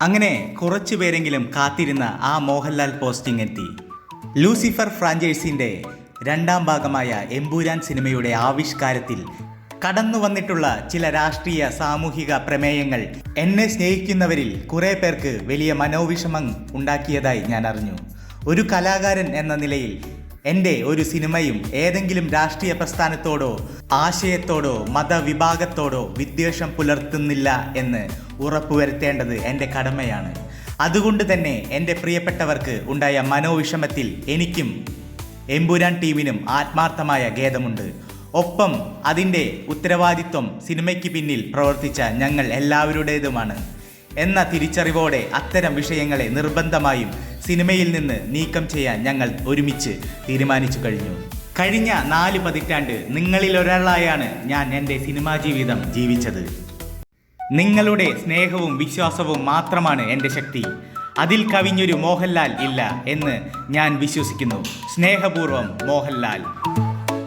അങ്ങനെ കുറച്ചു പേരെങ്കിലും കാത്തിരുന്ന ആ മോഹൻലാൽ പോസ്റ്റിംഗ് എത്തി ലൂസിഫർ ഫ്രാഞ്ചൈസിന്റെ രണ്ടാം ഭാഗമായ എംബൂരാൻ സിനിമയുടെ ആവിഷ്കാരത്തിൽ കടന്നു വന്നിട്ടുള്ള ചില രാഷ്ട്രീയ സാമൂഹിക പ്രമേയങ്ങൾ എന്നെ സ്നേഹിക്കുന്നവരിൽ കുറേ പേർക്ക് വലിയ മനോവിഷമം ഉണ്ടാക്കിയതായി ഞാൻ അറിഞ്ഞു ഒരു കലാകാരൻ എന്ന നിലയിൽ എന്റെ ഒരു സിനിമയും ഏതെങ്കിലും രാഷ്ട്രീയ പ്രസ്ഥാനത്തോടോ ആശയത്തോടോ മതവിഭാഗത്തോടോ വിദ്വേഷം പുലർത്തുന്നില്ല എന്ന് ഉറപ്പുവരുത്തേണ്ടത് എന്റെ കടമയാണ്. അതുകൊണ്ട് തന്നെ എന്റെ പ്രിയപ്പെട്ടവർക്ക് ഉണ്ടായ മനോവിഷമത്തിൽ എനിക്കും എമ്പുരാൻ ടീമിനും ആത്മാർത്ഥമായ ഖേദമുണ്ട്. ഒപ്പം അതിന്റെ ഉത്തരവാദിത്വം സിനിമയ്ക്ക് പിന്നിൽ പ്രവർത്തിച്ച ഞങ്ങൾ എല്ലാവരുടേതുമാണ്. എന്ന തിരിച്ചറിവോടെ അത്തരം വിഷയങ്ങളെ നിർബന്ധമായും സിനിമയിൽ നിന്ന് നീക്കം ചെയ്യാൻ ഞങ്ങൾ ഒരുമിച്ച് തീരുമാനിച്ചു കഴിഞ്ഞു. കഴിഞ്ഞ നാല് പതിറ്റാണ്ട് നിങ്ങളിൽ ഒരാളായാണ് ഞാൻ എന്റെ സിനിമാ ജീവിതം ജീവിച്ചത്. നിങ്ങളുടെ സ്നേഹവും വിശ്വാസവും മാത്രമാണ് എന്റെ ശക്തി. അതിൽ കവിഞ്ഞൊരു മോഹൻലാൽ ഇല്ല എന്ന് ഞാൻ വിശ്വസിക്കുന്നു. സ്നേഹപൂർവം മോഹൻലാൽ.